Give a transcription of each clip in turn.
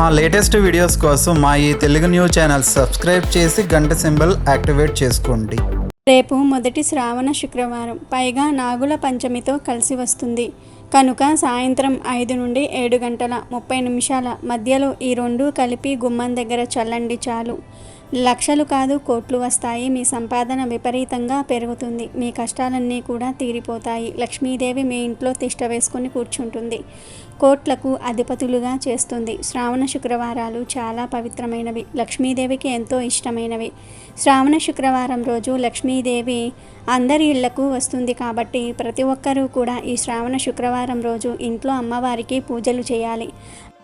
మా latest videos కోసం మా ఈ తెలుగు న్యూస్ ఛానల్ సబ్స్క్రైబ్ చేసి గంట సింబల్ యాక్టివేట్ చేసుకోండి. రేపు మొదటి శ్రావణ శుక్రవారం పైగా నాగుల పంచమితో కలిసి వస్తుంది. కనుక సాయంత్రం ఐదు నుండి ఏడు గంటల ముప్పై నిమిషాల మధ్యలో ఈ రెండు కలిపి గుమ్మం దగ్గర చల్లండి చాలు. లక్షలు కాదు కోట్లు వస్తాయి. మీ సంపాదన విపరీతంగా పెరుగుతుంది. మీ కష్టాలన్నీ కూడా తీరిపోతాయి. లక్ష్మీదేవి మీ ఇంట్లో తిష్ట వేసుకొని కూర్చుంటుంది. కోట్లకు అధిపతులుగా చేస్తుంది. శ్రావణ శుక్రవారాలు చాలా పవిత్రమైనవి. లక్ష్మీదేవికి ఎంతో ఇష్టమైనవి. శ్రావణ శుక్రవారం రోజు లక్ష్మీదేవి అందరి ఇళ్ళకు వస్తుంది కాబట్టి ప్రతి ఒక్కరూ కూడా ఈ శ్రావణ శుక్రవారం రోజు ఇంట్లో అమ్మవారికి పూజలు చేయాలి.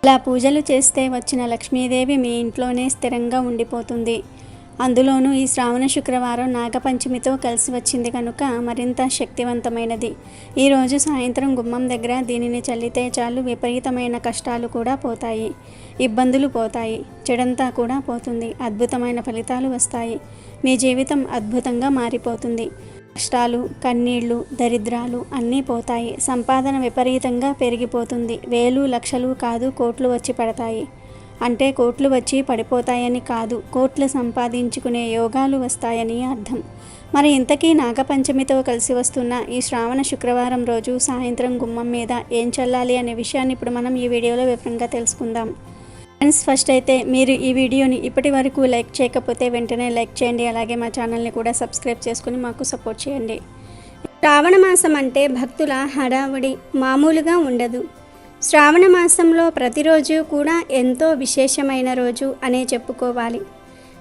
ఇలా పూజలు చేస్తే వచ్చిన లక్ష్మీదేవి మీ ఇంట్లోనే స్థిరంగా ఉండిపోతుంది. అందులోనూ ఈ శ్రావణ శుక్రవారం నాగపంచమితో కలిసి వచ్చింది కనుక మరింత శక్తివంతమైనది. ఈరోజు సాయంత్రం గుమ్మం దగ్గర దీనిని చల్లితే చాలు విపరీతమైన కష్టాలు కూడా పోతాయి. ఇబ్బందులు పోతాయి. చెడంతా కూడా పోతుంది. అద్భుతమైన ఫలితాలు వస్తాయి. మీ జీవితం అద్భుతంగా మారిపోతుంది. కష్టాలు కన్నీళ్ళు దరిద్రాలు అన్నీ పోతాయి. సంపాదన విపరీతంగా పెరిగిపోతుంది. వేలు లక్షలు కాదు కోట్లు వచ్చి పడతాయి. అంటే కోట్లు వచ్చి పడిపోతాయని కాదు. కోట్లు సంపాదించుకునే యోగాలు వస్తాయని అర్థం. మరి ఇంతకీ నాగపంచమితో కలిసి వస్తున్న ఈ శ్రావణ శుక్రవారం రోజు సాయంత్రం గుమ్మం మీద ఏం చల్లాలి అనే విషయాన్ని ఇప్పుడు మనం ఈ వీడియోలో వివరంగా తెలుసుకుందాం. ఫ్రెండ్స్ ఫస్ట్ అయితే మీరు ఈ వీడియోని ఇప్పటి వరకు లైక్ చేయకపోతే వెంటనే లైక్ చేయండి. అలాగే మా ఛానల్ని కూడా సబ్స్క్రైబ్ చేసుకుని మాకు సపోర్ట్ చేయండి. శ్రావణ మాసం అంటే భక్తుల హడావుడి మామూలుగా ఉండదు. శ్రావణ మాసంలో ప్రతిరోజు కూడా ఎంతో విశేషమైన రోజు అనే చెప్పుకోవాలి.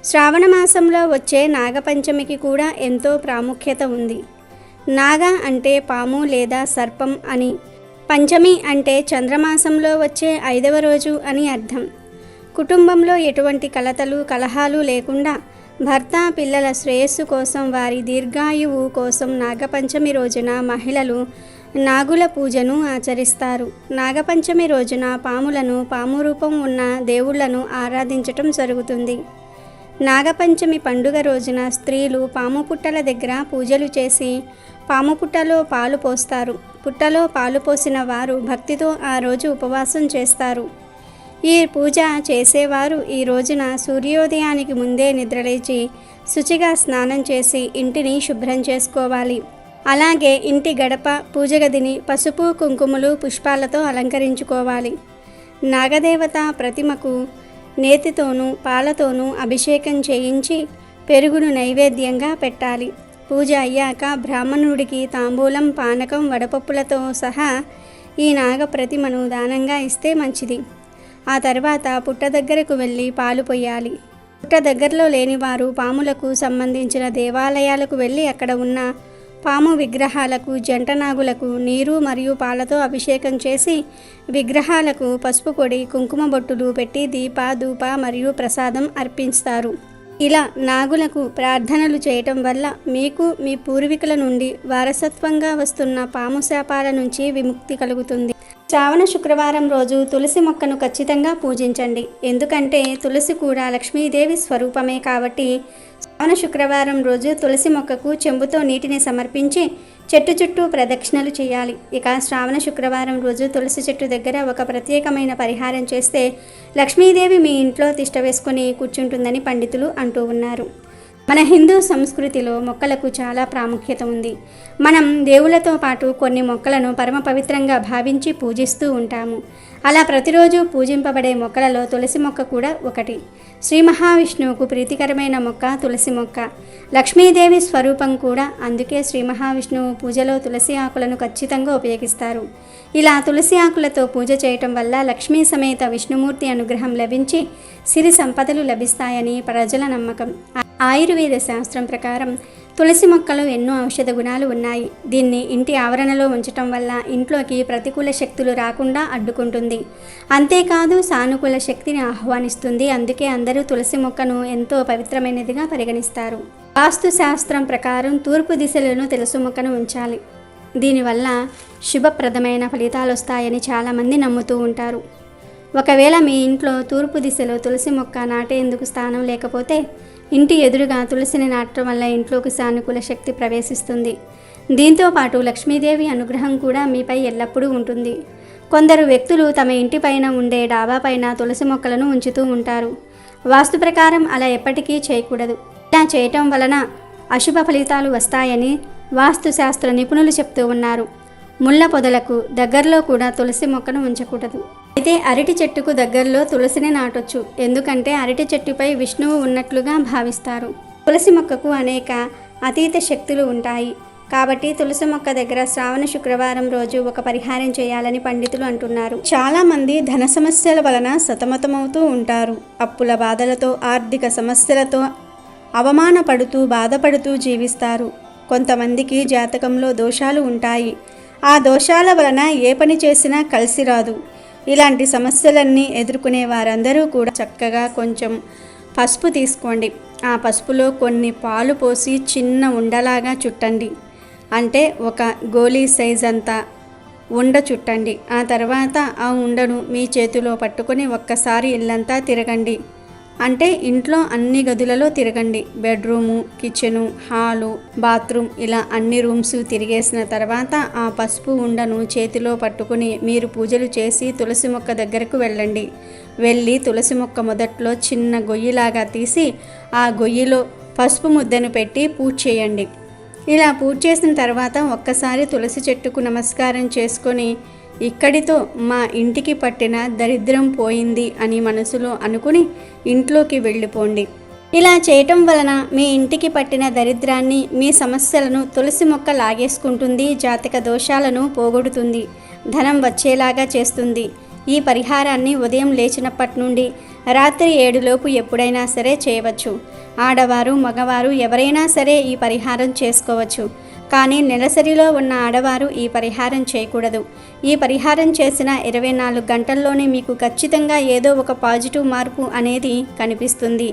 శ్రావణ మాసంలో వచ్చే నాగపంచమికి కూడా ఎంతో ప్రాముఖ్యత ఉంది. నాగ అంటే పాము లేదా సర్పం అని పంచమి అంటే చంద్రమాసంలో వచ్చే ఐదవ రోజు అని అర్థం. కుటుంబంలో ఎటువంటి కలతలు కలహాలు లేకుండా భర్త పిల్లల శ్రేయస్సు కోసం వారి దీర్ఘాయువు కోసం నాగపంచమి రోజున మహిళలు నాగుల పూజను ఆచరిస్తారు. నాగపంచమి రోజున పాములను పాము రూపం ఉన్న దేవుళ్ళను ఆరాధించటం జరుగుతుంది. నాగపంచమి పండుగ రోజున స్త్రీలు పాము పుట్టల దగ్గర పూజలు చేసి పాము పుట్టలో పాలు పోస్తారు. పుట్టలో పాలు పోసిన వారు భక్తితో ఆ రోజు ఉపవాసం చేస్తారు. ఈ పూజ చేసేవారు ఈ రోజున సూర్యోదయానికి ముందే నిద్రలేచి శుచిగా స్నానం చేసి ఇంటిని శుభ్రం చేసుకోవాలి. అలాగే ఇంటి గడప పూజగదిని పసుపు కుంకుమలు పుష్పాలతో అలంకరించుకోవాలి. నాగదేవత ప్రతిమకు నేతితోనూ పాలతోనూ అభిషేకం చేయించి పెరుగును నైవేద్యంగా పెట్టాలి. పూజ అయ్యాక బ్రాహ్మణుడికి తాంబూలం పానకం వడపప్పులతో సహా ఈ నాగ ప్రతిమను దానంగా ఇస్తే మంచిది. ఆ తర్వాత పుట్ట దగ్గరకు వెళ్ళి పాలు పొయ్యాలి. పుట్ట దగ్గరలో లేని వారు పాములకు సంబంధించిన దేవాలయాలకు వెళ్ళి అక్కడ ఉన్న పాము విగ్రహాలకు జంట నాగులకు నీరు మరియు పాలతో అభిషేకం చేసి విగ్రహాలకు పసుపు పొడి కుంకుమ బొట్టులు పెట్టి దీప ధూప మరియు ప్రసాదం అర్పిస్తారు ఇలా నాగులకు ప్రార్థనలు చేయటం వల్ల మీకు మీ పూర్వీకుల నుండి వారసత్వంగా వస్తున్న పాము శాపాల నుంచి విముక్తి కలుగుతుంది. శ్రావణ శుక్రవారం రోజు తులసి మొక్కను ఖచ్చితంగా పూజించండి. ఎందుకంటే తులసి కూడా లక్ష్మీదేవి స్వరూపమే కాబట్టి శ్రావణ శుక్రవారం రోజు తులసి మొక్కకు చెంబుతో నీటిని సమర్పించి చెట్టు చుట్టూ ప్రదక్షిణలు చేయాలి. ఇక శ్రావణ శుక్రవారం రోజు తులసి చెట్టు దగ్గర ఒక ప్రత్యేకమైన పరిహారం చేస్తే లక్ష్మీదేవి మీ ఇంట్లో తిష్ట వేసుకొని కూర్చుంటుందని పండితులు అంటూ ఉన్నారు. మన హిందూ సంస్కృతిలో మొక్కలకు చాలా ప్రాముఖ్యత ఉంది. మనం దేవులతో పాటు కొన్ని మొక్కలను పరమ పవిత్రంగా భావించి పూజిస్తూ ఉంటాము. అలా ప్రతిరోజు పూజింపబడే మొక్కలలో తులసి మొక్క కూడా ఒకటి. శ్రీ మహావిష్ణువుకు ప్రీతికరమైన మొక్క తులసి మొక్క. లక్ష్మీదేవి స్వరూపం కూడా అందుకే శ్రీ మహావిష్ణువు పూజలో తులసి ఆకులను ఖచ్చితంగా ఉపయోగిస్తారు. ఇలా తులసి ఆకులతో పూజ చేయటం వల్ల లక్ష్మీ సమేత విష్ణుమూర్తి అనుగ్రహం లభించి సిరి సంపదలు లభిస్తాయని ప్రజల నమ్మకం. ఆయుర్వేద శాస్త్రం ప్రకారం తులసి మొక్కలో ఎన్నో ఔషధ గుణాలు ఉన్నాయి. దీన్ని ఇంటి ఆవరణలో ఉంచటం వల్ల ఇంట్లోకి ప్రతికూల శక్తులు రాకుండా అడ్డుకుంటుంది. అంతేకాదు సానుకూల శక్తిని ఆహ్వానిస్తుంది. అందుకే అందరూ తులసి మొక్కను ఎంతో పవిత్రమైనదిగా పరిగణిస్తారు. వాస్తు శాస్త్రం ప్రకారం తూర్పు దిశలను తులసి మొక్కను ఉంచాలి. దీనివల్ల శుభప్రదమైన ఫలితాలు వస్తాయని చాలామంది నమ్ముతూ ఉంటారు. ఒకవేళ మీ ఇంట్లో తూర్పు దిశలో తులసి మొక్క నాటేందుకు స్థానం లేకపోతే ఇంటి ఎదురుగా తులసిని నాటడం వల్ల ఇంట్లోకి సానుకూల శక్తి ప్రవేశిస్తుంది. దీంతో పాటు లక్ష్మీదేవి అనుగ్రహం కూడా మీపై ఎల్లప్పుడూ ఉంటుంది. కొందరు వ్యక్తులు తమ ఇంటి పైన ఉండే డాబా పైన తులసి మొక్కలను ఉంచుతూ ఉంటారు. వాస్తు ప్రకారం అలా ఎప్పటికీ చేయకూడదు. ఇలా చేయటం వలన అశుభ ఫలితాలు వస్తాయని వాస్తుశాస్త్ర నిపుణులు చెప్తూ ఉన్నారు. ముళ్ళ పొదలకు దగ్గరలో కూడా తులసి మొక్కను ఉంచకూడదు. అయితే అరటి చెట్టుకు దగ్గరలో తులసిని నాటొచ్చు. ఎందుకంటే అరటి చెట్టుపై విష్ణువు ఉన్నట్లుగా భావిస్తారు. తులసి మొక్కకు అనేక అతీత శక్తులు ఉంటాయి. కాబట్టి తులసి మొక్క దగ్గర శ్రావణ శుక్రవారం రోజు ఒక పరిహారం చేయాలని పండితులు అంటున్నారు. చాలా మంది ధన సమస్యల వలన సతమతమవుతూ ఉంటారు. అప్పుల బాధలతో ఆర్థిక సమస్యలతో అవమానపడుతూ బాధపడుతూ జీవిస్తారు. కొంతమందికి జాతకంలో దోషాలు ఉంటాయి. ఆ దోషాల వలన ఏ పని చేసినా కలిసి రాదు. ఇలాంటి సమస్యలన్నీ ఎదుర్కొనే వారందరూ కూడా చక్కగా కొంచెం పసుపు తీసుకోండి. ఆ పసుపులో కొన్ని పాలు పోసి చిన్న ఉండలాగా చుట్టండి. అంటే ఒక గోలీ సైజ్ అంతా ఉండ చుట్టండి. ఆ తర్వాత ఆ ఉండను మీ చేతిలో పట్టుకొని ఒక్కసారి ఇల్లంతా తిరగండి. అంటే ఇంట్లో అన్ని గదులలో తిరగండి. బెడ్రూము కిచెను హాలు బాత్రూమ్ ఇలా అన్ని రూమ్స్ తిరిగేసిన తర్వాత ఆ పసుపు ఉండను చేతిలో పట్టుకుని మీరు పూజలు చేసి తులసి మొక్క దగ్గరకు వెళ్ళండి. వెళ్ళి తులసి మొక్క మొదట్లో చిన్న గొయ్యిలాగా తీసి ఆ గొయ్యిలో పసుపు ముద్దను పెట్టి పూజ చేయండి. ఇలా పూజ చేసిన తర్వాత ఒక్కసారి తులసి చెట్టుకు నమస్కారం చేసుకొని ఇక్కడితో మా ఇంటికి పట్టిన దరిద్రం పోయింది అని మనసులో అనుకుని ఇంట్లోకి వెళ్ళిపోండి. ఇలా చేయటం వలన మీ ఇంటికి పట్టిన దరిద్రాన్ని మీ సమస్యలను తులసి మొక్క లాగేసుకుంటుంది జాతక దోషాలను పోగొడుతుంది ధనం వచ్చేలాగా చేస్తుంది. ఈ పరిహారాన్ని ఉదయం లేచినప్పటి నుండి రాత్రి ఏడులోపు ఎప్పుడైనా సరే చేయవచ్చు. ఆడవారు మగవారు ఎవరైనా సరే ఈ పరిహారం చేసుకోవచ్చు. కానీ నెలసరిలో ఉన్న ఆడవారు ఈ పరిహారం చేయకూడదు. ఈ పరిహారం చేసిన ఇరవై నాలుగు గంటల్లోనే మీకు ఖచ్చితంగా ఏదో ఒక పాజిటివ్ మార్పు అనేది కనిపిస్తుంది.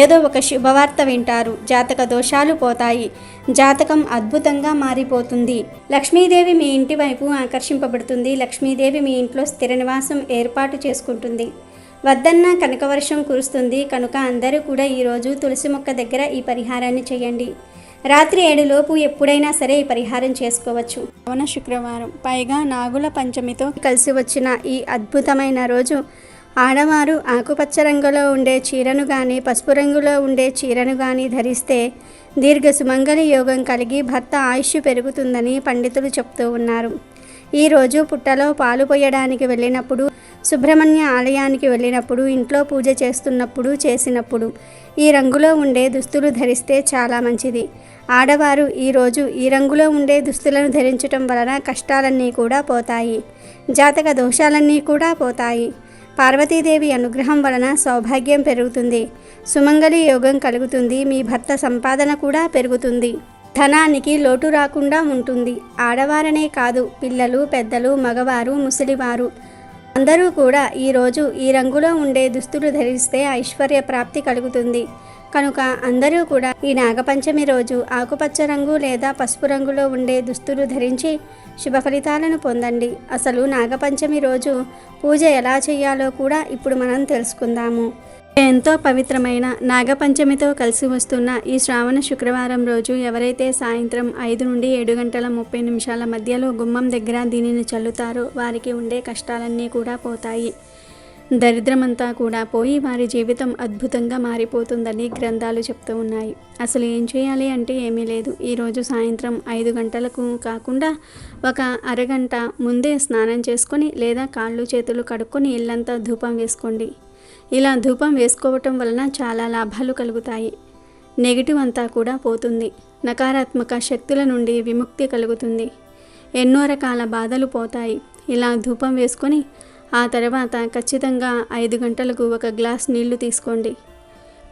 ఏదో ఒక శుభవార్త వింటారు. జాతక దోషాలు పోతాయి. జాతకం అద్భుతంగా మారిపోతుంది. లక్ష్మీదేవి మీ ఇంటి వైపు ఆకర్షింపబడుతుంది. లక్ష్మీదేవి మీ ఇంట్లో స్థిర నివాసం ఏర్పాటు చేసుకుంటుంది. వద్దన్న కనకవర్షం కురుస్తుంది. కనుక అందరూ కూడా ఈరోజు తులసి మొక్క దగ్గర ఈ పరిహారాన్ని చేయండి. రాత్రి ఏడులోపు ఎప్పుడైనా సరే ఈ పరిహారం చేసుకోవచ్చు. పవన శుక్రవారం. పైగా నాగుల పంచమితో కలిసి వచ్చిన ఈ అద్భుతమైన రోజు. ఆడవారు ఆకుపచ్చ రంగులో ఉండే చీరను కానీ పసుపు రంగులో ఉండే చీరను కానీ ధరిస్తే దీర్ఘ సుమంగళి యోగం కలిగి భర్త ఆయుష్ పెరుగుతుందని పండితులు చెప్తూ ఉన్నారు. ఈరోజు పుట్టలో పాలు పోయడానికి వెళ్ళినప్పుడు సుబ్రహ్మణ్య ఆలయానికి వెళ్ళినప్పుడు ఇంట్లో పూజ చేస్తున్నప్పుడు చేసినప్పుడు ఈ రంగులో ఉండే దుస్తులు ధరిస్తే చాలా మంచిది. ఆడవారు ఈరోజు ఈ రంగులో ఉండే దుస్తులను ధరించటం వలన కష్టాలన్నీ కూడా పోతాయి. జాతక దోషాలన్నీ కూడా పోతాయి. పార్వతీదేవి అనుగ్రహం వలన సౌభాగ్యం పెరుగుతుంది. సుమంగళి యోగం కలుగుతుంది. మీ భర్త సంపాదన కూడా పెరుగుతుంది. ధనానికి లోటు రాకుండా ఉంటుంది. ఆడవారనే కాదు పిల్లలు పెద్దలు మగవారు ముసలివారు అందరూ కూడా ఈరోజు ఈ రంగులో ఉండే దుస్తులు ధరిస్తే ఐశ్వర్య ప్రాప్తి కలుగుతుంది. కనుక అందరూ కూడా ఈ నాగపంచమి రోజు ఆకుపచ్చ రంగు లేదా పసుపు రంగులో ఉండే దుస్తులు ధరించి శుభ ఫలితాలను పొందండి. అసలు నాగపంచమి రోజు పూజ ఎలా చేయాలో కూడా ఇప్పుడు మనం తెలుసుకుందాము. ఎంతో పవిత్రమైన నాగపంచమితో కలిసి వస్తున్న ఈ శ్రావణ శుక్రవారం రోజు ఎవరైతే సాయంత్రం ఐదు నుండి ఏడు గంటల ముప్పై నిమిషాల మధ్యలో గుమ్మం దగ్గర దీనిని చల్లుతారో వారికి ఉండే కష్టాలన్నీ కూడా పోతాయి. దరిద్రమంతా కూడా పోయి వారి జీవితం అద్భుతంగా మారిపోతుందని గ్రంథాలు చెప్తూ ఉన్నాయి. అసలు ఏం చేయాలి అంటే ఏమీ లేదు. ఈరోజు సాయంత్రం ఐదు గంటలకు కాకుండా ఒక అరగంట ముందే స్నానం చేసుకొని లేదా కాళ్ళు చేతులు కడుక్కొని ఇల్లంతా ధూపం వేసుకోండి. ఇలా ధూపం వేసుకోవటం వలన చాలా లాభాలు కలుగుతాయి. నెగిటివ్ అంతా కూడా పోతుంది. నకారాత్మక శక్తుల నుండి విముక్తి కలుగుతుంది. ఎన్నో రకాల బాధలు పోతాయి. ఇలా ధూపం వేసుకొని ఆ తర్వాత ఖచ్చితంగా ఐదు గంటలకు ఒక గ్లాస్ నీళ్ళు తీసుకోండి.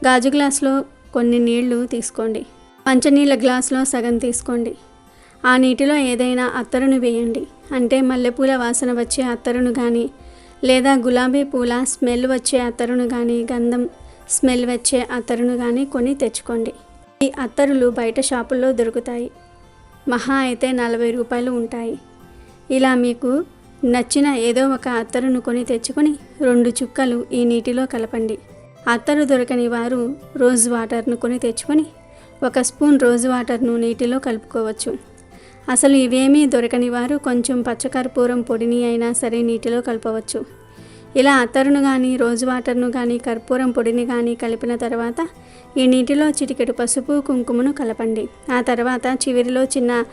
గాజు గ్లాస్లో కొన్ని నీళ్ళు తీసుకోండి. పంచనీళ్ళ గ్లాస్లో సగం తీసుకోండి. ఆ నీటిలో ఏదైనా అత్తరును వేయండి. అంటే మల్లెపూల వాసన వచ్చే అత్తరును కానీ లేదా గులాబీ పూల స్మెల్ వచ్చే అత్తరును కానీ గంధం స్మెల్ వచ్చే అత్తరును కానీ కొని తెచ్చుకోండి. ఈ అత్తరులు బయట షాపుల్లో దొరుకుతాయి. మహా అయితే నలభై రూపాయలు ఉంటాయి. ఇలా మీకు నచ్చిన ఏదో ఒక అత్తరును కొని తెచ్చుకొని రెండు చుక్కలు ఈ నీటిలో కలపండి. అత్తరు దొరకని వారు రోజ్ వాటర్ను కొని తెచ్చుకొని ఒక స్పూన్ రోజ్ వాటర్ను నీటిలో కలుపుకోవచ్చు. అసలు ఇవేమీ దొరకని వారు కొంచెం పచ్చకర్పూరం పొడిని అయినా సరే నీటిలో కలపవచ్చు. ఇలా అత్తరును కానీ రోజ్ వాటర్ను కానీ కర్పూరం పొడిని కానీ కలిపిన తర్వాత ఈ నీటిలో చిటికెడు పసుపు కుంకుమను కలపండి. ఆ తర్వాత చివరిలో చిన్న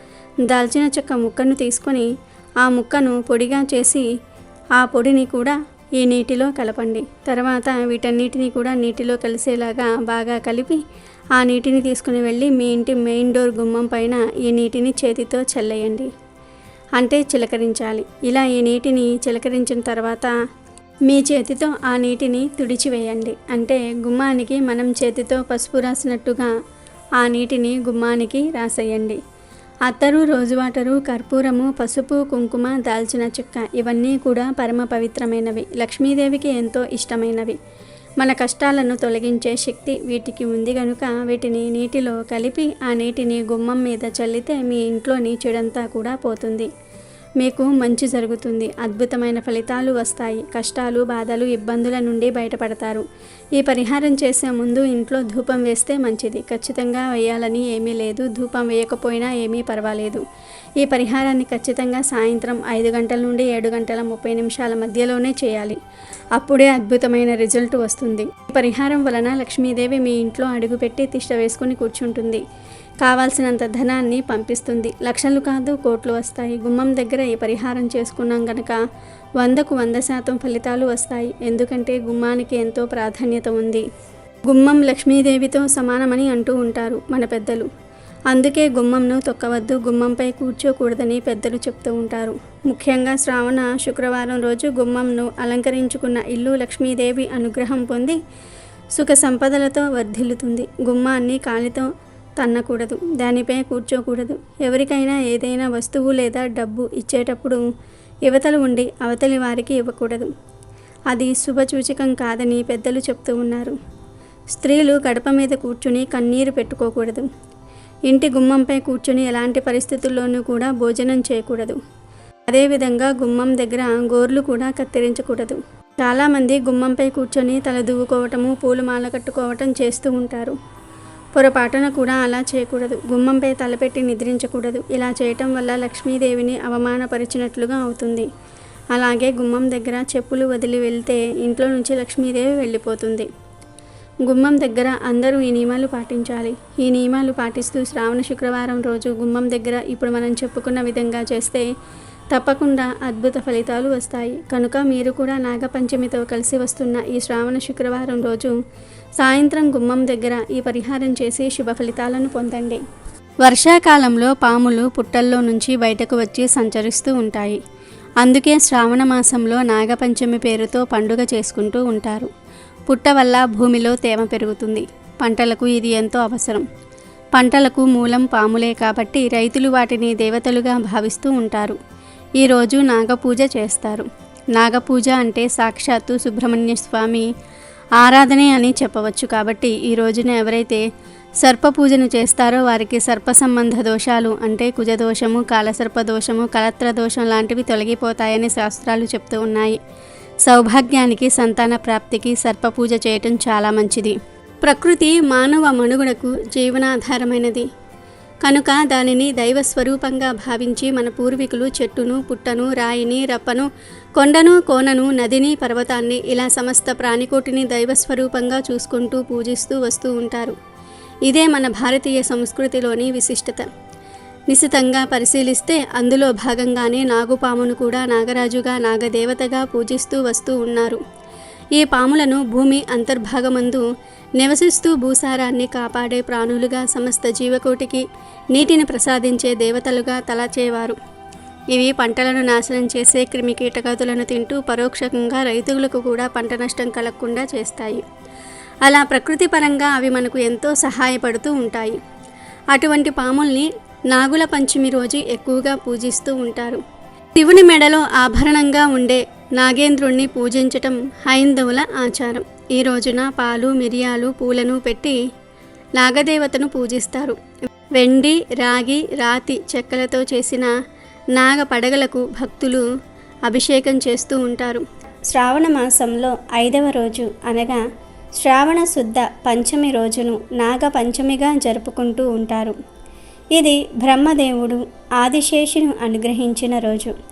దాల్చిన చెక్క ముక్కను తీసుకొని ఆ ముక్కను పొడిగా చేసి ఆ పొడిని కూడా ఈ నీటిలో కలపండి. తర్వాత వీటన్నిటిని కూడా నీటిలో కలిసేలాగా బాగా కలిపి ఆ నీటిని తీసుకుని వెళ్ళి మీ ఇంటి మెయిన్ డోర్ గుమ్మం పైన ఈ నీటిని చేతితో చల్లేయండి. అంటే చిలకరించాలి. ఇలా ఈ నీటిని చిలకరించిన తర్వాత మీ చేతితో ఆ నీటిని తుడిచివేయండి. అంటే గుమ్మానికి మనం చేతితో పసుపు రాసినట్టుగా ఆ నీటిని గుమ్మానికి రాసేయండి. అత్తరు రోజు వాటరు కర్పూరము పసుపు కుంకుమ దాల్చిన చెక్క ఇవన్నీ కూడా పరమ పవిత్రమైనవి. లక్ష్మీదేవికి ఎంతో ఇష్టమైనవి. మన కష్టాలను తొలగించే శక్తి వీటికి ఉంది కనుక వీటిని నీటిలో కలిపి ఆ నీటిని గుమ్మం మీద చల్లితే మీ ఇంట్లోని చెడంతా కూడా పోతుంది. మీకు మంచి జరుగుతుంది. అద్భుతమైన ఫలితాలు వస్తాయి. కష్టాలు బాధలు ఇబ్బందుల నుండి బయటపడతారు. ఈ పరిహారం చేసే ముందు ఇంట్లో ధూపం వేస్తే మంచిది. ఖచ్చితంగా వేయాలని ఏమీ లేదు. ధూపం వేయకపోయినా ఏమీ పర్వాలేదు. ఈ పరిహారాన్ని ఖచ్చితంగా సాయంత్రం ఐదు గంటల నుండి ఏడు గంటల ముప్పై నిమిషాల మధ్యలోనే చేయాలి. అప్పుడే అద్భుతమైన రిజల్ట్ వస్తుంది. ఈ పరిహారం వలన లక్ష్మీదేవి మీ ఇంట్లో అడుగుపెట్టి తిష్ట వేసుకుని కూర్చుంటుంది. కావాల్సినంత ధనాన్ని పంపిస్తుంది. లక్షలు కాదు కోట్లు వస్తాయి. గుమ్మం దగ్గర ఈ పరిహారం చేసుకున్నాం గనక వందకు వంద శాతం ఫలితాలు వస్తాయి. ఎందుకంటే గుమ్మానికి ఎంతో ప్రాధాన్యత ఉంది. గుమ్మం లక్ష్మీదేవితో సమానమని అంటూ ఉంటారు మన పెద్దలు. అందుకే గుమ్మంను తొక్కవద్దు గుమ్మంపై కూర్చోకూడదని పెద్దలు చెప్తూ ఉంటారు. ముఖ్యంగా శ్రావణ శుక్రవారం రోజు గుమ్మంను అలంకరించుకున్న ఇల్లు లక్ష్మీదేవి అనుగ్రహం పొంది సుఖ సంపదలతో వర్ధిల్లుతుంది. గుమ్మాన్ని కాలితో తన్నకూడదు దానిపై కూర్చోకూడదు. ఎవరికైనా ఏదైనా వస్తువు లేదా డబ్బు ఇచ్చేటప్పుడు యువతలు ఉండి అవతలి వారికి ఇవ్వకూడదు. అది శుభసూచకం కాదని పెద్దలు చెప్తూ ఉన్నారు. స్త్రీలు గడప మీద కూర్చుని కన్నీరు పెట్టుకోకూడదు. ఇంటి గుమ్మంపై కూర్చుని ఎలాంటి పరిస్థితుల్లోనూ కూడా భోజనం చేయకూడదు. అదేవిధంగా గుమ్మం దగ్గర గోర్లు కూడా కత్తిరించకూడదు. చాలామంది గుమ్మంపై కూర్చొని తల దువ్వుకోవటము పూలు మాల కట్టుకోవటం చేస్తూ ఉంటారు. పొరపాటున కూడా అలా చేయకూడదు. గుమ్మంపై తలపెట్టి నిద్రించకూడదు. ఇలా చేయటం వల్ల లక్ష్మీదేవిని అవమానపరిచినట్లుగా అవుతుంది. అలాగే గుమ్మం దగ్గర చెప్పులు వదిలి వెళ్తే ఇంట్లో నుంచి లక్ష్మీదేవి వెళ్ళిపోతుంది. గుమ్మం దగ్గర అందరూ ఈ నియమాలు పాటించాలి. ఈ నియమాలు పాటిస్తూ శ్రావణ శుక్రవారం రోజు గుమ్మం దగ్గర ఇప్పుడు మనం చెప్పుకున్న విధంగా చేస్తే తప్పకుండా అద్భుత ఫలితాలు వస్తాయి. కనుక మీరు కూడా నాగపంచమితో కలిసి వస్తున్న ఈ శ్రావణ శుక్రవారం రోజు సాయంత్రం గుమ్మం దగ్గర ఈ పరిహారం చేసి శుభ ఫలితాలను పొందండి. వర్షాకాలంలో పాములు పుట్టల్లో నుంచి బయటకు వచ్చి సంచరిస్తూ ఉంటాయి. అందుకే శ్రావణ మాసంలో నాగపంచమి పేరుతో పండుగ చేసుకుంటూ ఉంటారు. పుట్ట వల్ల భూమిలో తేమ పెరుగుతుంది. పంటలకు ఇది ఎంతో అవసరం. పంటలకు మూలం పాములే కాబట్టి రైతులు వాటిని దేవతలుగా భావిస్తూ ఉంటారు. ఈరోజు నాగపూజ చేస్తారు. నాగపూజ అంటే సాక్షాత్తు సుబ్రహ్మణ్య స్వామి ఆరాధనే అని చెప్పవచ్చు కాబట్టి ఈ రోజున ఎవరైతే సర్ప పూజను చేస్తారో వారికి సర్ప సంబంధ దోషాలు అంటే కుజదోషము కాలసర్ప దోషము కలత్ర దోషం లాంటివి తొలగిపోతాయని శాస్త్రాలు చెప్తూ ఉన్నాయి. సౌభాగ్యానికి సంతాన ప్రాప్తికి సర్ప పూజ చేయటం చాలా మంచిది. ప్రకృతి మానవ మనుగడకు జీవనాధారమైనది. కనుక దానిని దైవ స్వరూపంగా భావించి మన పూర్వీకులు చెట్టును పుట్టను రాయిని రప్పను కొండను కోనను నదిని పర్వతాన్ని ఇలా సమస్త ప్రాణికోటిని దైవ స్వరూపంగా చూసుకుంటూ పూజిస్తూ వస్తూ ఉంటారు. ఇదే మన భారతీయ సంస్కృతిలోని విశిష్టత. నిశితంగా పరిశీలిస్తే అందులో భాగంగానే నాగుపామును కూడా నాగరాజుగా నాగదేవతగా పూజిస్తూ వస్తూ ఉన్నారు. ఈ పాములను భూమి అంతర్భాగమందు నివసిస్తూ భూసారాన్ని కాపాడే ప్రాణులుగా సమస్త జీవకోటికి నీటిని ప్రసాదించే దేవతలుగా తలచేవారు. ఇవి పంటలను నాశనం చేసే క్రిమికీటకాదులను తింటూ పరోక్షంగా రైతులకు కూడా పంట నష్టం కలగకుండా చేస్తాయి. అలా ప్రకృతి పరంగా అవి మనకు ఎంతో సహాయపడుతూ ఉంటాయి. అటువంటి పాముల్ని నాగుల పంచమి రోజు ఎక్కువగా పూజిస్తూ ఉంటారు. శివుని మెడలో ఆభరణంగా ఉండే నాగేంద్రుణ్ణి పూజించటం హైందవుల ఆచారం. ఈ రోజున పాలు మిరియాలు పూలను పెట్టి నాగదేవతను పూజిస్తారు. వెండి రాగి రాతి చెక్కలతో చేసిన నాగ పడగలకు భక్తులు అభిషేకం చేస్తూ ఉంటారు. శ్రావణ మాసంలో ఐదవ రోజు అనగా శ్రావణ శుద్ధ పంచమి రోజును నాగ పంచమిగా జరుపుకుంటూ ఉంటారు. ఇది బ్రహ్మదేవుడు ఆదిశేషును అనుగ్రహించిన రోజు.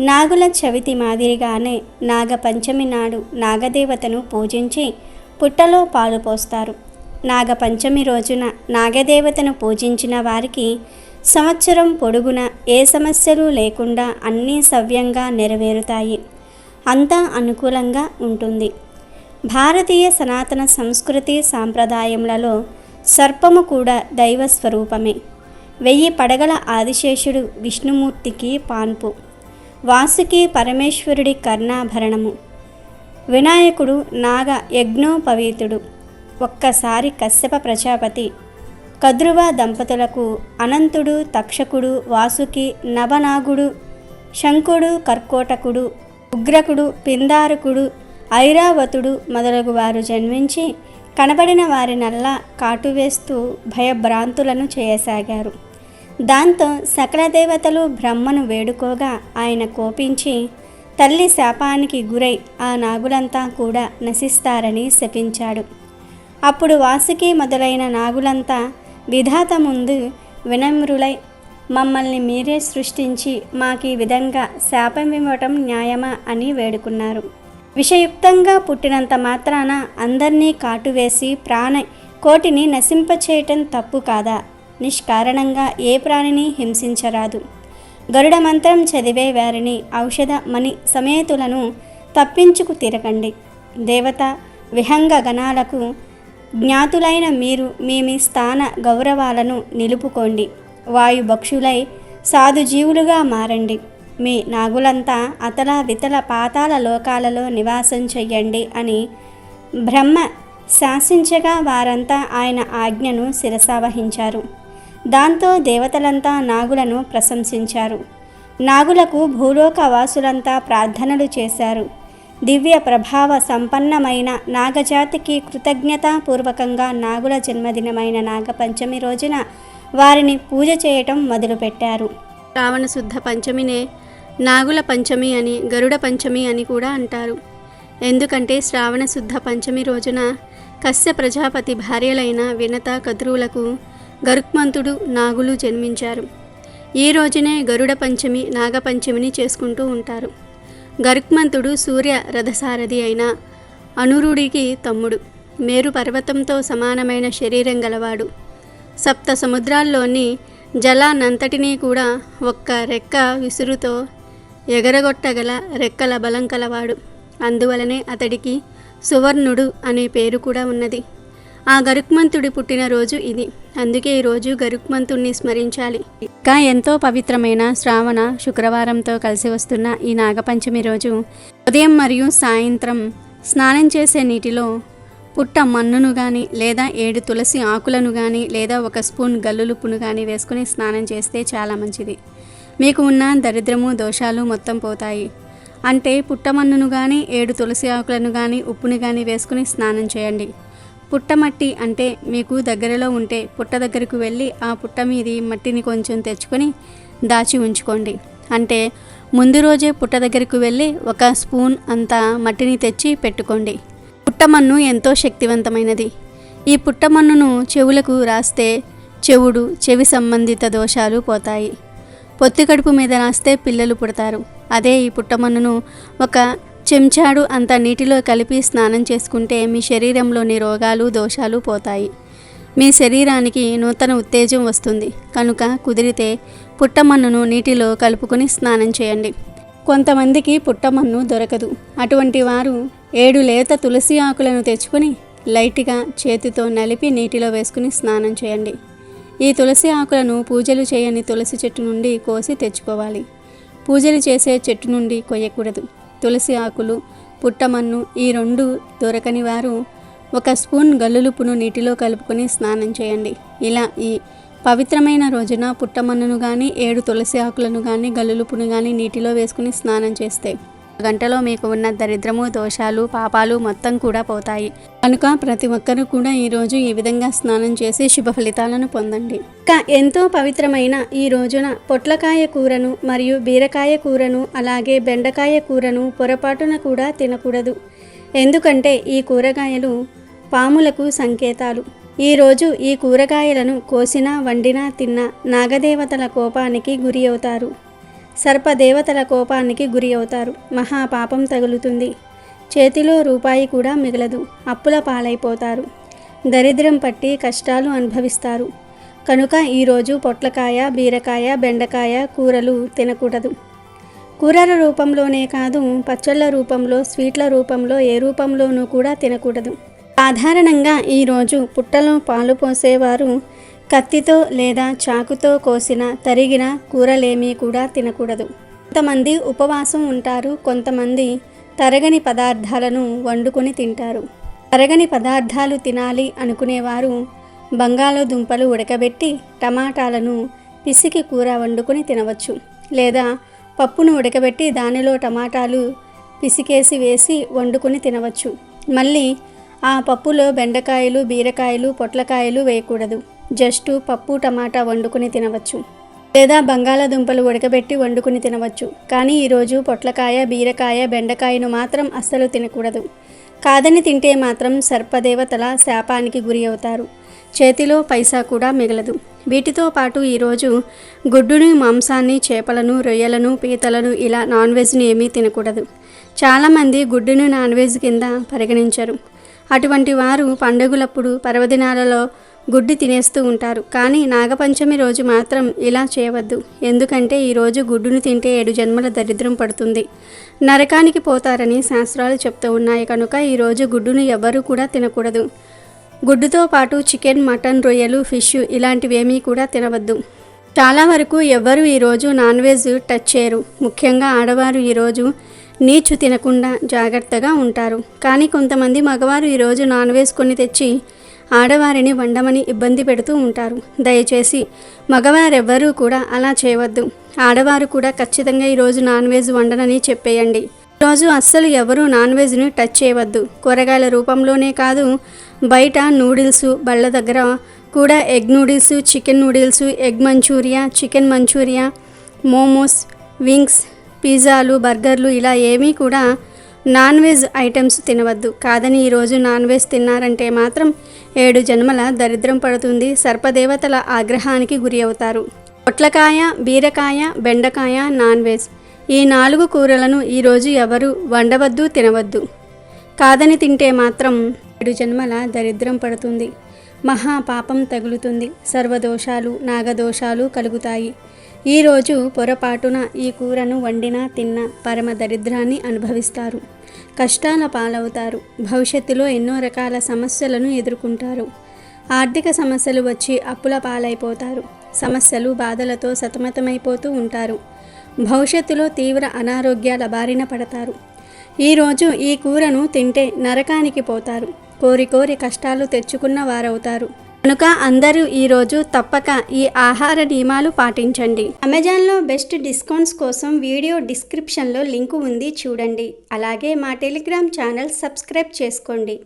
నాగుల చవితి మాదిరిగానే నాగపంచమి నాడు నాగదేవతను పూజించి పుట్టలో పాలు పోస్తారు. నాగపంచమి రోజున నాగదేవతను పూజించిన వారికి సంవత్సరం పొడుగున ఏ సమస్యలు లేకుండా అన్నీ సవ్యంగా నెరవేరుతాయి. అంతా అనుకూలంగా ఉంటుంది. భారతీయ సనాతన సంస్కృతి సాంప్రదాయములలో సర్పము కూడా దైవ స్వరూపమే వెయ్యి పడగల ఆదిశేషుడు విష్ణుమూర్తికి పాన్పు. వాసుకి పరమేశ్వరుడి కర్ణాభరణము. వినాయకుడు నాగ యజ్ఞోపవీతుడు ఒక్కసారి కశ్యప ప్రజాపతి కద్రువ దంపతులకు అనంతుడు తక్షకుడు వాసుకి నవనాగుడు శంకుడు కర్కోటకుడు ఉగ్రకుడు పిందారకుడు ఐరావతుడు మొదలగు వారు జన్మించి కనబడిన వారినల్లా కాటువేస్తూ భయభ్రాంతులను చేయసాగారు. దాంతో సకల దేవతలు బ్రహ్మను వేడుకోగా ఆయన కోపించి తల్లి శాపానికి గురై ఆ నాగులంతా కూడా నశిస్తారని శపించాడు. అప్పుడు వాసుకి మొదలైన నాగులంతా విధాత ముందు వినమ్రులై మమ్మల్ని మీరే సృష్టించి మాకు ఈ విధంగా శాపం ఇవ్వటం న్యాయమా? అని వేడుకున్నారు. విషయుక్తంగా పుట్టినంత మాత్రాన అందరినీ కాటువేసి ప్రాణ కోటిని నశింపచేయటం తప్పు కాదా? నిష్కారణంగా ఏ ప్రాణిని హింసించరాదు. గరుడ మంత్రం చదివే వారిని ఔషధ మణి సమేతులను తప్పించుకు తిరగండి. దేవత విహంగ గణాలకు జ్ఞాతులైన మీరు మీ మీ స్థాన గౌరవాలను నిలుపుకోండి. వాయుభక్షులై సాధుజీవులుగా మారండి. మీ నాగులంతా అతల వితల పాతాల లోకాలలో నివాసం చెయ్యండి అని బ్రహ్మ శాసించగా వారంతా ఆయన ఆజ్ఞను శిరసావహించారు. దాంతో దేవతలంతా నాగులను ప్రశంసించారు. నాగులకు భూలోక వాసులంతా ప్రార్థనలు చేశారు. దివ్య ప్రభావ సంపన్నమైన నాగజాతికి కృతజ్ఞతాపూర్వకంగా నాగుల జన్మదినమైన నాగపంచమి రోజున వారిని పూజ చేయటం మొదలుపెట్టారు. శ్రావణ శుద్ధ పంచమినే నాగుల పంచమి అని గరుడ పంచమి అని కూడా అంటారు. ఎందుకంటే శ్రావణ శుద్ధ పంచమి రోజున కశ్య ప్రజాపతి భార్యలైన వినత కద్రువులకు గరుక్మంతుడు నాగులు జన్మించారు. ఈ రోజునే గరుడ పంచమి నాగపంచమిని చేసుకుంటూ ఉంటారు. గరుక్మంతుడు సూర్య రథసారథి అయిన అనురుడికి తమ్ముడు. మేరు పర్వతంతో సమానమైన శరీరం గలవాడు. సప్త సముద్రాల్లోని జలానంతటినీ కూడా ఒక్క రెక్క విసురుతో ఎగరగొట్టగల రెక్కల బలం కలవాడు. అందువలనే అతడికి సువర్ణుడు అనే పేరు కూడా ఉన్నది. ఆ గరుక్మంతుడి పుట్టినరోజు ఇది. అందుకే ఈరోజు గరుక్మంతుణ్ణి స్మరించాలి. ఇంకా ఎంతో పవిత్రమైన శ్రావణ శుక్రవారంతో కలిసి వస్తున్న ఈ నాగపంచమి రోజు ఉదయం మరియు సాయంత్రం స్నానం చేసే నీటిలో పుట్ట మన్నును కానీ లేదా ఏడు తులసి ఆకులను కానీ లేదా ఒక స్పూన్ గల్లులుప్పును కానీ వేసుకుని స్నానం చేస్తే చాలా మంచిది. మీకు ఉన్న దరిద్రము దోషాలు మొత్తం పోతాయి. అంటే పుట్టమన్నును కానీ ఏడు తులసి ఆకులను కానీ ఉప్పుని కానీ వేసుకుని స్నానం చేయండి. పుట్టమట్టి అంటే మీకు దగ్గరలో ఉంటే పుట్ట దగ్గరకు వెళ్ళి ఆ పుట్ట మీది మట్టిని కొంచెం తెచ్చుకొని దాచి ఉంచుకోండి. అంటే ముందు రోజే పుట్ట దగ్గరకు వెళ్ళి ఒక స్పూన్ అంత మట్టిని తెచ్చి పెట్టుకోండి. పుట్టమన్ను ఎంతో శక్తివంతమైనది. ఈ పుట్టమన్నును చెవులకు రాస్తే చెవుడు చెవి సంబంధిత దోషాలు పోతాయి. పొత్తి కడుపు మీద రాస్తే పిల్లలు పుడతారు. అదే ఈ పుట్టమన్నును ఒక చెంచాడు అంత నీటిలో కలిపి స్నానం చేసుకుంటే మీ శరీరంలోని రోగాలు దోషాలు పోతాయి. మీ శరీరానికి నూతన ఉత్తేజం వస్తుంది. కనుక కుదిరితే పుట్టమన్నును నీటిలో కలుపుకొని స్నానం చేయండి. కొంతమందికి పుట్టమన్ను దొరకదు. అటువంటి వారు ఏడు లేత తులసి ఆకులను తెచ్చుకొని లైట్గా చేతితో నలిపి నీటిలో వేసుకుని స్నానం చేయండి. ఈ తులసి ఆకులను పూజలు చేయని తులసి చెట్టు నుండి కోసి తెచ్చుకోవాలి. పూజలు చేసే చెట్టు నుండి కొయ్యకూడదు. తులసి ఆకులు పుట్టమన్ను ఈ రెండు దొరకని వారు ఒక స్పూన్ గల్లులుపును నీటిలో కలుపుకొని స్నానం చేయండి. ఇలా ఈ పవిత్రమైన రోజున పుట్టమన్నును కానీ ఏడు తులసి ఆకులను కానీ గల్లులుపును కానీ నీటిలో వేసుకుని స్నానం చేస్తే గంటలో మీకు ఉన్న దరిద్రము దోషాలు పాపాలు మొత్తం కూడా పోతాయి. కనుక ప్రతి ఒక్కరూ కూడా ఈరోజు ఈ విధంగా స్నానం చేసి శుభ ఫలితాలను పొందండి. ఇంకా ఎంతో పవిత్రమైన ఈ రోజున పొట్లకాయ కూరను మరియు బీరకాయ కూరను అలాగే బెండకాయ కూరను పొరపాటున కూడా తినకూడదు. ఎందుకంటే ఈ కూరగాయలు పాములకు సంకేతాలు. ఈరోజు ఈ కూరగాయలను కోసినా వండినా తిన్నా నాగదేవతల కోపానికి గురి అవుతారు. సర్పదేవతల కోపానికి గురి అవుతారు. మహాపాపం తగులుతుంది. చేతిలో రూపాయి కూడా మిగలదు. అప్పుల పాలైపోతారు. దరిద్రం పట్టి కష్టాలు అనుభవిస్తారు. కనుక ఈరోజు పొట్లకాయ బీరకాయ బెండకాయ కూరలు తినకూడదు. కూరల రూపంలోనే కాదు పచ్చళ్ళ రూపంలో స్వీట్ల రూపంలో ఏ రూపంలోనూ కూడా తినకూడదు. సాధారణంగా ఈరోజు పుట్టలో పాలు పోసేవారు కత్తితో లేదా చాకుతో కోసిన తరిగిన కూరలేమీ కూడా తినకూడదు. కొంతమంది ఉపవాసం ఉంటారు కొంతమంది తరగని పదార్థాలను వండుకొని తింటారు. తరగని పదార్థాలు తినాలి అనుకునేవారు బంగాళదుంపలు ఉడకబెట్టి టమాటాలను పిసికి కూర వండుకొని తినవచ్చు. లేదా పప్పును ఉడకబెట్టి దానిలో టమాటాలు పిసికేసి వేసి వండుకొని తినవచ్చు. మళ్ళీ ఆ పప్పులో బెండకాయలు బీరకాయలు పొట్లకాయలు వేయకూడదు. జస్ట్ పప్పు టమాటా వండుకొని తినవచ్చు. లేదా బంగాళాదుంపలు ఉడకబెట్టి వండుకుని తినవచ్చు. కానీ ఈరోజు పొట్లకాయ బీరకాయ బెండకాయను మాత్రం అస్సలు తినకూడదు. కాదని తింటే మాత్రం సర్పదేవతల శాపానికి గురి అవుతారు. చేతిలో పైసా కూడా మిగలదు. వీటితో పాటు ఈరోజు గుడ్డుని మాంసాన్ని చేపలను రొయ్యలను పీతలను ఇలా నాన్ వెజ్ని ఏమీ తినకూడదు. చాలామంది గుడ్డును నాన్ వెజ్ కింద పరిగణించరు. అటువంటి వారు పండుగలప్పుడు పర్వదినాలలో గుడ్డు తినేస్తూ ఉంటారు. కానీ నాగపంచమి రోజు మాత్రం ఇలా చేయవద్దు. ఎందుకంటే ఈరోజు గుడ్డును తింటే ఏడు జన్మల దరిద్రం పడుతుంది. నరకానికి పోతారని శాస్త్రాలు చెప్తూ ఉన్నాయి. కనుక ఈరోజు గుడ్డును ఎవ్వరూ కూడా తినకూడదు. గుడ్డుతో పాటు చికెన్ మటన్ రొయ్యలు ఫిష్ ఇలాంటివేమీ కూడా తినవద్దు. చాలా వరకు ఎవ్వరూ ఈరోజు నాన్ వెజ్ టచ్ చేయరు. ముఖ్యంగా ఆడవారు ఈరోజు నీచు తినకుండా జాగ్రత్తగా ఉంటారు. కానీ కొంతమంది మగవారు ఈరోజు నాన్ వెజ్ కొని తెచ్చి ఆడవారిని వండమని ఇబ్బంది పెడుతూ ఉంటారు. దయచేసి మగవారెవ్వరూ కూడా అలా చేయవద్దు. ఆడవారు కూడా ఖచ్చితంగా ఈరోజు నాన్ వెజ్ వండనని చెప్పేయండి. ఈరోజు అస్సలు ఎవరూ నాన్ వెజ్ని టచ్ చేయవద్దు. కూరగాయల రూపంలోనే కాదు బయట నూడిల్స్ బళ్ళ దగ్గర కూడా egg noodles chicken noodles egg manchurian chicken manchurian momos wings పిజ్జాలు బర్గర్లు ఇలా ఏమీ కూడా నాన్ వెజ్ ఐటమ్స్ తినవద్దు. కాదని ఈరోజు నాన్ వెజ్ తిన్నారంటే మాత్రం ఏడు జన్మల దరిద్రం పడుతుంది. సర్పదేవతల ఆగ్రహానికి గురి అవుతారు. పొట్లకాయ బీరకాయ బెండకాయ నాన్ వెజ్. ఈ నాలుగు కూరలను ఈరోజు ఎవరు వండవద్దు తినవద్దు. కాదని తింటే మాత్రం ఏడు జన్మల దరిద్రం పడుతుంది. మహా పాపం తగులుతుంది. సర్వదోషాలు నాగదోషాలు కలుగుతాయి. ఈరోజు పొరపాటున ఈ కూరను వండినా తిన్నా పరమ దరిద్రాన్ని అనుభవిస్తారు. కష్టాల పాలవుతారు. భవిష్యత్తులో ఎన్నో రకాల సమస్యలను ఎదుర్కొంటారు. ఆర్థిక సమస్యలు వచ్చి అప్పుల పాలైపోతారు. సమస్యలు బాధలతో సతమతమైపోతూ ఉంటారు. భవిష్యత్తులో తీవ్ర అనారోగ్యాల బారిన పడతారు. ఈరోజు ఈ కూరను తింటే నరకానికి పోతారు. కోరి కోరి కష్టాలు తెచ్చుకున్న వారవుతారు. కనుక అందరూ ఈరోజు తప్పక ఈ ఆహార నియమాలు పాటించండి. అమెజాన్లో బెస్ట్ డిస్కౌంట్స్ కోసం వీడియో డిస్క్రిప్షన్లో లింకు ఉంది చూడండి. అలాగే మా టెలిగ్రామ్ ఛానల్ సబ్స్క్రైబ్ చేసుకోండి.